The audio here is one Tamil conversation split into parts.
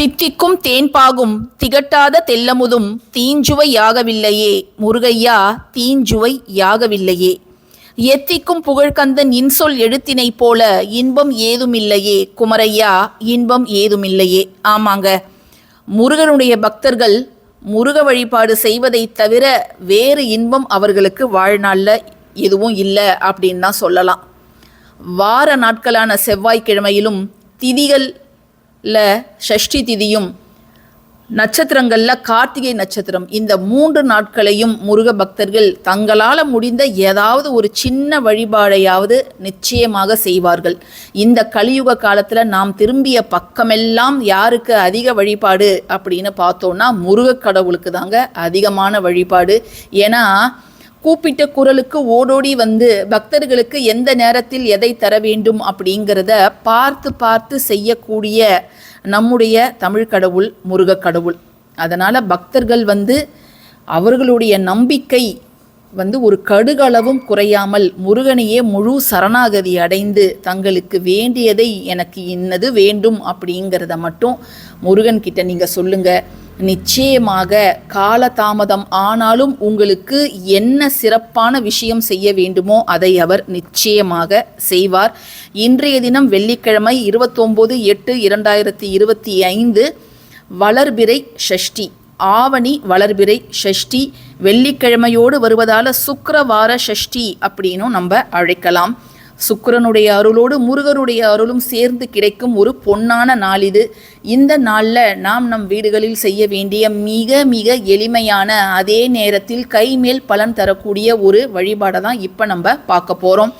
தித்திக்கும் தேன்பாகும் திகட்டாத தெல்லமுதும் தீஞ்சுவை யாகவில்லையே. முருகையா தீஞ்சுவை யாகவில்லையே. எத்திக்கும் புகழ்கந்தன் இன்சொல் எழுத்தினைப் போல இன்பம் ஏதுமில்லையே. குமரையா இன்பம் ஏதுமில்லையே. ஆமாங்க. முருகனுடைய பக்தர்கள் முருக வழிபாடு செய்வதைத் தவிர வேறு இன்பம் அவர்களுக்கு வாழ்நாளில் எதுவும் இல்லை அப்படின்னு தான் சொல்லலாம். வார நாட்களான செவ்வாய்க்கிழமையிலும் திதிகள் ல ஷஷ்டி திதியும் நட்சத்திரங்களில் கார்த்திகை நட்சத்திரம். இந்த மூன்று நாட்களையும் முருக பக்தர்கள் தங்களால் முடிந்த ஏதாவது ஒரு சின்ன வழிபாடையாவது நிச்சயமாக செய்வார்கள். இந்த கலியுக காலத்தில் நாம் திரும்பிய பக்கமெல்லாம் யாருக்கு அதிக வழிபாடு அப்படின்னு பார்த்தோன்னா முருக கடவுளுக்கு தாங்க அதிகமான வழிபாடு. ஏன்னா கூப்பிட்ட குரலுக்கு ஓடோடி வந்து பக்தர்களுக்கு எந்த நேரத்தில் எதை தர வேண்டும் அப்படிங்கிறத பார்த்து பார்த்து செய்யக்கூடிய நம்முடைய தமிழ் கடவுள் முருக கடவுள். அதனால் பக்தர்கள் வந்து அவர்களுடைய நம்பிக்கை வந்து ஒரு கடுகளவும் குறையாமல் முருகனையே முழு சரணாகதி அடைந்து தங்களுக்கு வேண்டியதை எனக்கு இன்னது வேண்டும் அப்படிங்கிறத மட்டும் முருகன்கிட்ட நீங்கள் சொல்லுங்கள் நிச்சயமாக காலதாமதம் ஆனாலும் உங்களுக்கு என்ன சிறப்பான விஷயம் செய்ய வேண்டுமோ அதை அவர் நிச்சயமாக செய்வார். இன்றைய தினம் வெள்ளிக்கிழமை இருபத்தொம்போது எட்டு இரண்டாயிரத்தி இருபத்தி ஐந்து வளர்பிறை ஷஷ்டி ஆவணி வளர்பிறை ஷஷ்டி வெள்ளிக்கிழமையோடு வருவதால் சுக்கரவார ஷஷ்டி அப்படின்னும் நம்ம அழைக்கலாம். சுக்கிரனுடைய அருளோடு முருகனுடைய அருளும் சேர்ந்து கிடைக்கும் ஒரு பொன்னான நாள் இது. இந்த நாளில் நாம் நம் வீடுகளில் செய்ய வேண்டிய மிக மிக எளிமையான அதே நேரத்தில் கைமேல் பலன் தரக்கூடிய ஒரு வழிபாடை தான் இப்போ நம்ம பார்க்க போகிறோம்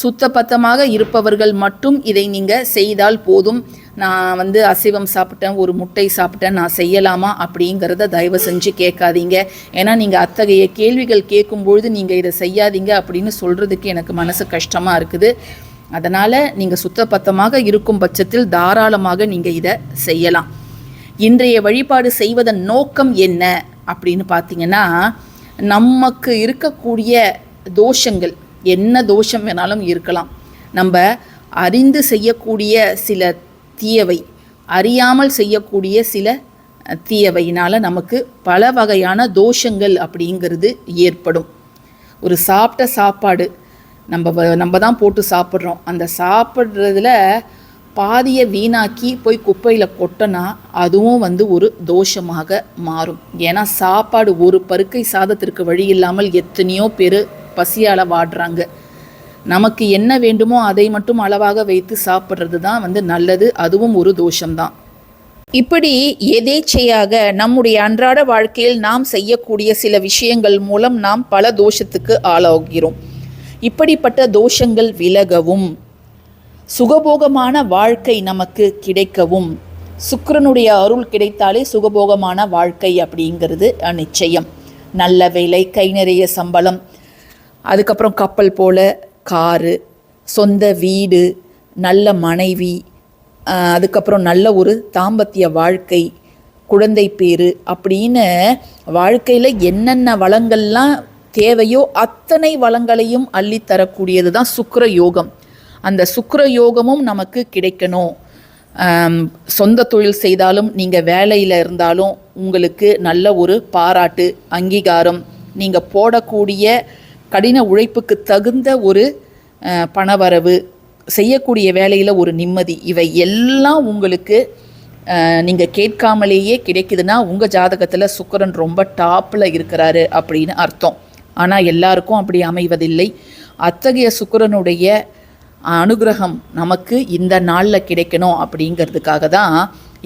சுத்தபத்தமாக இருப்பவர்கள் மட்டும் இதை நீங்கள் செய்தால் போதும். நான் வந்து அசைவம் சாப்பிட்டேன் ஒரு முட்டை சாப்பிட்டேன் நான் செய்யலாமா அப்படிங்கிறத தயவு செஞ்சு கேட்காதீங்க. ஏன்னா நீங்கள் அத்தகைய கேள்விகள் கேட்கும்பொழுது நீங்கள் இதை செய்யாதீங்க அப்படின்னு சொல்கிறதுக்கு எனக்கு மனசு கஷ்டமாக இருக்குது. அதனால் நீங்கள் சுத்தபத்தமாக இருக்கும் பட்சத்தில் தாராளமாக நீங்கள் இதை செய்யலாம். இன்றைய வழிபாடு செய்வதன் நோக்கம் என்ன அப்படின்னு பார்த்தீங்கன்னா நமக்கு இருக்கக்கூடிய தோஷங்கள் என்ன தோஷம் வேணாலும் இருக்கலாம். நம்ம அறிந்து செய்யக்கூடிய சில தீயவை அறியாமல் செய்யக்கூடிய சில தீயவையினால் நமக்கு பல வகையான தோஷங்கள் அப்படிங்கிறது ஏற்படும். ஒரு சாப்பிட்ட சாப்பாடு நம்ம வ- நம்ம தான் போட்டு சாப்பிட்றோம். அந்த சாப்பிட்றதுல பாதியை வீணாக்கி போய் குப்பையில் கொட்டினா அதுவும் வந்து ஒரு தோஷமாக மாறும். ஏன்னா சாப்பாடு ஒரு பருக்கை சாதத்திற்கு வழி இல்லாமல் எத்தனையோ பேர் பசியால் வாடுறாங்க. நமக்கு என்ன வேண்டுமோ அதை மட்டும் அளவாக வைத்து சாப்பிட்றது தான் வந்து நல்லது அதுவும் ஒரு தோஷம்தான். இப்படி எதேச்சையாக நம்முடைய அன்றாட வாழ்க்கையில் நாம் செய்யக்கூடிய சில விஷயங்கள் மூலம் நாம் பல தோஷத்துக்கு ஆளாகிறோம். இப்படிப்பட்ட தோஷங்கள் விலகவும் சுகபோகமான வாழ்க்கை நமக்கு கிடைக்கவும் சுக்கரனுடைய அருள் கிடைத்தாலே சுகபோகமான வாழ்க்கை அப்படிங்கிறது நிச்சயம். நல்ல வேலை கை நிறைய சம்பளம் அதுக்கப்புறம் கப்பல் போல் காரு சொந்த வீடு நல்ல மனைவி அதுக்கப்புறம் நல்ல ஒரு தாம்பத்திய வாழ்க்கை குழந்தை பேரு அப்படின்னு வாழ்க்கையில் என்னென்ன வளங்கள்லாம் தேவையோ அத்தனை வளங்களையும் அள்ளித்தரக்கூடியது தான் சுக்கர யோகம். அந்த சுக்கர யோகமும் நமக்கு கிடைக்கணும். சொந்த தொழில் செய்தாலும் நீங்கள் வேலையில் இருந்தாலும் உங்களுக்கு நல்ல ஒரு பாராட்டு அங்கீகாரம் நீங்கள் போடக்கூடிய கடின உழைப்புக்கு தகுந்த ஒரு பணவரவு செய்யக்கூடிய வேலையில் ஒரு நிம்மதி இவை எல்லாம் உங்களுக்கு நீங்கள் கேட்காமலேயே கிடைக்குதுன்னா உங்கள் ஜாதகத்தில் சுக்கரன் ரொம்ப டாப்பில் இருக்கிறாரு அப்படின்னு அர்த்தம். ஆனால் எல்லாருக்கும் அப்படி அமைவதில்லை. அத்தகைய சுக்கரனுடைய அனுகிரகம் நமக்கு இந்த நாளில் கிடைக்கணும் அப்படிங்கிறதுக்காக தான்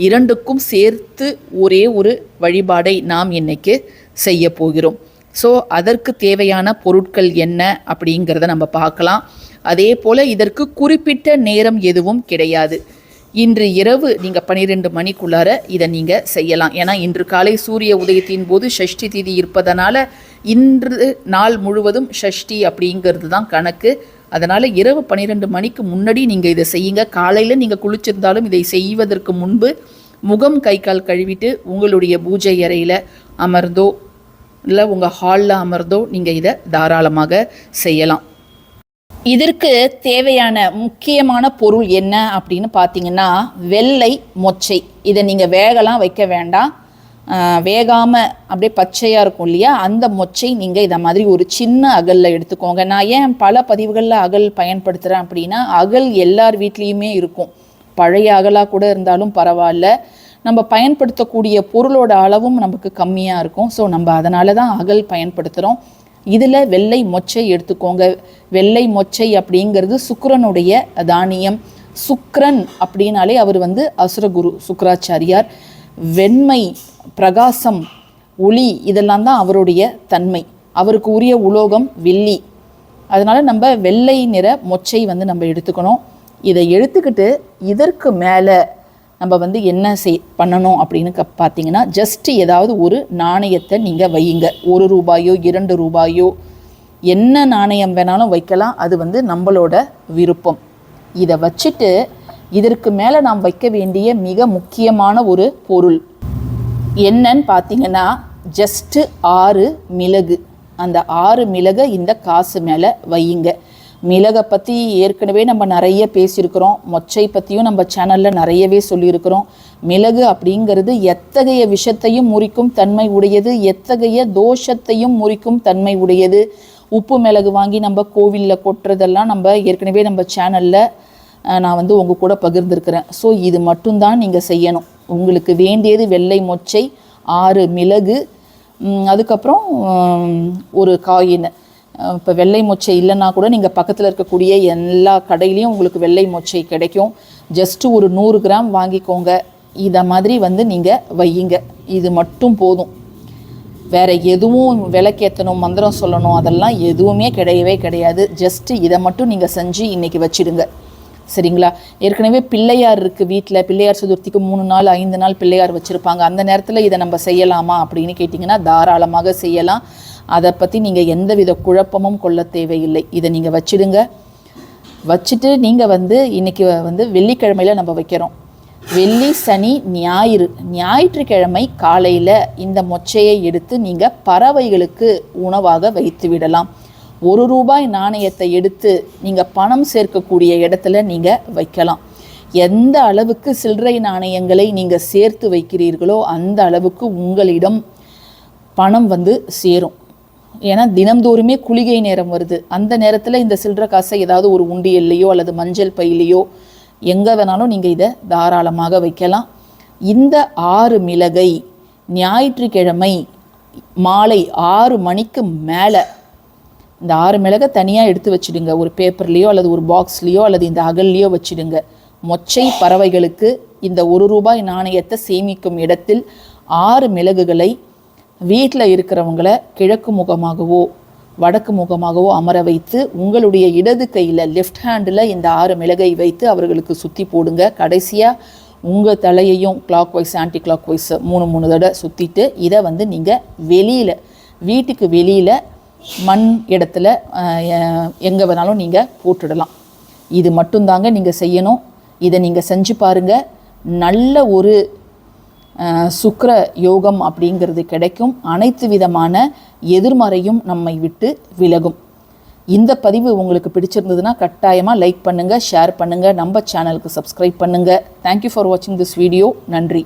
இரண்டுக்கும் சேர்த்து ஒரே ஒரு வழிபாடை நாம் இன்னைக்கு செய்ய போகிறோம். ஸோ அதற்கு தேவையான பொருட்கள் என்ன அப்படிங்கிறத நம்ம பார்க்கலாம். அதே போல் இதற்கு குறிப்பிட்ட நேரம் எதுவும் கிடையாது. இன்று இரவு நீங்கள் பன்னிரெண்டு மணிக்குள்ளார இதை நீங்கள் செய்யலாம். ஏன்னா இன்று காலை சூரிய உதயத்தின் போது ஷஷ்டி திதி இருப்பதனால இன்று நாள் முழுவதும் ஷஷ்டி அப்படிங்கிறது தான் கணக்கு. அதனால் இரவு பன்னிரெண்டு மணிக்கு முன்னாடி நீங்கள் இதை செய்யுங்க. காலையில் நீங்கள் குளிச்சிருந்தாலும் இதை செய்வதற்கு முன்பு முகம் கை கால் கழுவிட்டு உங்களுடைய பூஜை அறையில் அமர்ந்தோ இல்லை உங்கள் ஹாலில் அமர்ந்தோ நீங்கள் இதை தாராளமாக செய்யலாம். இதற்கு தேவையான முக்கியமான பொருள் என்ன அப்படின்னு பார்த்தீங்கன்னா வெள்ளை மொச்சை. இதை நீங்கள் வேகலாம் வைக்க வேண்டாம். வேகாமல் அப்படியே பச்சையாக இருக்கும் இல்லையா? அந்த மொச்சை நீங்கள் இதை மாதிரி ஒரு சின்ன அகலில் எடுத்துக்கோங்க. நான் ஏன் பல பதிவுகளில் அகல் பயன்படுத்துகிறேன் அப்படின்னா அகல் எல்லார் வீட்லேயுமே இருக்கும். பழைய அகலாக கூட இருந்தாலும் பரவாயில்ல. நம்ம பயன்படுத்தக்கூடிய பொருளோட அளவும் நமக்கு கம்மியாக இருக்கும். ஸோ நம்ம அதனால தான் அகல் பயன்படுத்துகிறோம் இதில் வெள்ளை மொச்சை எடுத்துக்கோங்க. வெள்ளை மொச்சை அப்படிங்கிறது சுக்கரனுடைய தானியம். சுக்ரன் அப்படின்னாலே அவர் வந்து அசுரகுரு சுக்கராச்சாரியார். வெண்மை பிரகாசம் ஒளி இதெல்லாம் தான் அவருடைய தன்மை. அவருக்கு உரிய உலோகம் வெள்ளி. அதனால் நம்ம வெள்ளை நிற மொச்சை வந்து நம்ம எடுத்துக்கணும். இதை எடுத்துக்கிட்டு இதற்கு மேலே நம்ம வந்து என்ன செய் பண்ணணும் அப்படின்னு க பார்த்தீங்கன்னா ஜஸ்ட்டு ஏதாவது ஒரு நாணயத்தை நீங்கள் வையுங்க. ஒரு ரூபாயோ இரண்டு ரூபாயோ என்ன நாணயம் வேணாலும் வைக்கலாம். அது வந்து நம்மளோட விருப்பம். இதை வச்சுட்டு இதற்கு மேலே நாம் வைக்க வேண்டிய மிக முக்கியமான ஒரு பொருள் என்னன்னு பார்த்தீங்கன்னா ஜஸ்ட்டு ஆறு மிளகு. அந்த ஆறு மிளகை இந்த காசு மேலே வையுங்க. மிளகை பற்றி ஏற்கனவே நம்ம நிறைய பேசியிருக்கிறோம். மொச்சை பற்றியும் நம்ம சேனலில் நிறையவே சொல்லியிருக்கிறோம். மிளகு அப்படிங்கிறது எத்தகைய விஷத்தையும் முறிக்கும் தன்மை உடையது எத்தகைய தோஷத்தையும் முறிக்கும் தன்மை உடையது. உப்பு மிளகு வாங்கி நம்ம கோவிலில் கொட்டுறதெல்லாம் நம்ம ஏற்கனவே நம்ம சேனலில் நான் வந்து உங்கள் கூட பகிர்ந்துருக்கிறேன். ஸோ இது மட்டும்தான் நீங்கள் செய்யணும். உங்களுக்கு வேண்டியது வெள்ளை மொச்சை ஆறு மிளகு அதுக்கப்புறம் ஒரு காயின் இப்போ வெள்ளை மொச்சை இல்லைன்னா கூட நீங்கள் பக்கத்தில் இருக்கக்கூடிய எல்லா கடையிலையும் உங்களுக்கு வெள்ளை மொச்சை கிடைக்கும். ஜஸ்ட்டு ஒரு நூறு கிராம் வாங்கிக்கோங்க. இதை மாதிரி வந்து நீங்கள் வையுங்க. இது மட்டும் போதும். வேறு எதுவும் விளக்கேற்றணும் மந்திரம் சொல்லணும் அதெல்லாம் எதுவுமே கிடையவே கிடையாது. ஜஸ்ட்டு இதை மட்டும் நீங்கள் செஞ்சு இன்றைக்கி வச்சிடுங்க. சரிங்களா? ஏற்கனவே பிள்ளையார் இருக்குது வீட்டில் பிள்ளையார் சதுர்த்திக்கு மூணு நாள் ஐந்து நாள் பிள்ளையார் வச்சுருப்பாங்க. அந்த நேரத்தில் இதை நம்ம செய்யலாமா அப்படின்னு கேட்டிங்கன்னா தாராளமாக செய்யலாம். அதை பற்றி நீங்கள் எந்தவித குழப்பமும் கொள்ள தேவையில்லை. இதை நீங்கள் வச்சிடுங்க. வச்சுட்டு நீங்கள் வந்து இன்றைக்கி வந்து வெள்ளிக்கிழமையில் நம்ம வைக்கிறோம். வெள்ளி சனி ஞாயிறு. ஞாயிற்றுக்கிழமை காலையில் இந்த மொச்சையை எடுத்து நீங்கள் பறவைகளுக்கு உணவாக வைத்து விடலாம். ஒரு ரூபாய் நாணயத்தை எடுத்து நீங்கள் பணம் சேர்க்கக்கூடிய இடத்துல நீங்கள் வைக்கலாம். எந்த அளவுக்கு சில்லறை நாணயங்களை நீங்கள் சேர்த்து வைக்கிறீர்களோ அந்த அளவுக்கு உங்களிடம் பணம் வந்து சேரும். ஏன்னா தினம்தோறுமே குளிகை நேரம் வருது. அந்த நேரத்தில் இந்த சில்லற காசை ஏதாவது ஒரு உண்டியல்லையோ அல்லது மஞ்சள் பையிலையோ எங்கே வேணாலும் நீங்கள் இதை தாராளமாக வைக்கலாம். இந்த ஆறு மிளகை ஞாயிற்றுக்கிழமை மாலை ஆறு மணிக்கு மேலே இந்த ஆறு மிளகை தனியாக எடுத்து வச்சிடுங்க. ஒரு பேப்பர்லேயோ அல்லது ஒரு பாக்ஸ்லேயோ அல்லது இந்த அகல்லையோ வச்சிடுங்க. மொச்சை பறவைகளுக்கு இந்த ஒரு ரூபாய் நாணயத்தை சேமிக்கும் இடத்தில் ஆறு மிளகுகளை வீட்டில் இருக்கிறவங்கள கிழக்கு முகமாகவோ வடக்கு முகமாகவோ அமர வைத்து உங்களுடைய இடது கையில் லெஃப்ட் ஹேண்டில் இந்த ஆறு மிளகை வைத்து அவர்களுக்கு சுற்றி போடுங்க. கடைசியாக உங்கள் தலையையும் clockwise anticlockwise மூணு மூணு தடவை சுற்றிட்டு இதை வந்து நீங்கள் வெளியில் வீட்டுக்கு வெளியில் மண் இடத்துல எங்கே வேணாலும் நீங்கள் போட்டுடலாம். இது மட்டும்தாங்க நீங்கள் செய்யணும். இதை நீங்கள் செஞ்சு பாருங்கள் நல்ல ஒரு சுக்கர யோகம் அப்படிங்கிறது கிடைக்கும். அனைத்து விதமான எதிர்மறையும் நம்மை விட்டு விலகும். இந்த பதிவு உங்களுக்கு பிடிச்சிருந்ததுன்னா கட்டாயமாக லைக் பண்ணுங்கள் ஷேர் பண்ணுங்கள் நம்ம சேனலுக்கு சப்ஸ்கிரைப் பண்ணுங்கள் தேங்க்யூ ஃபார் வாட்சிங் திஸ் வீடியோ நன்றி.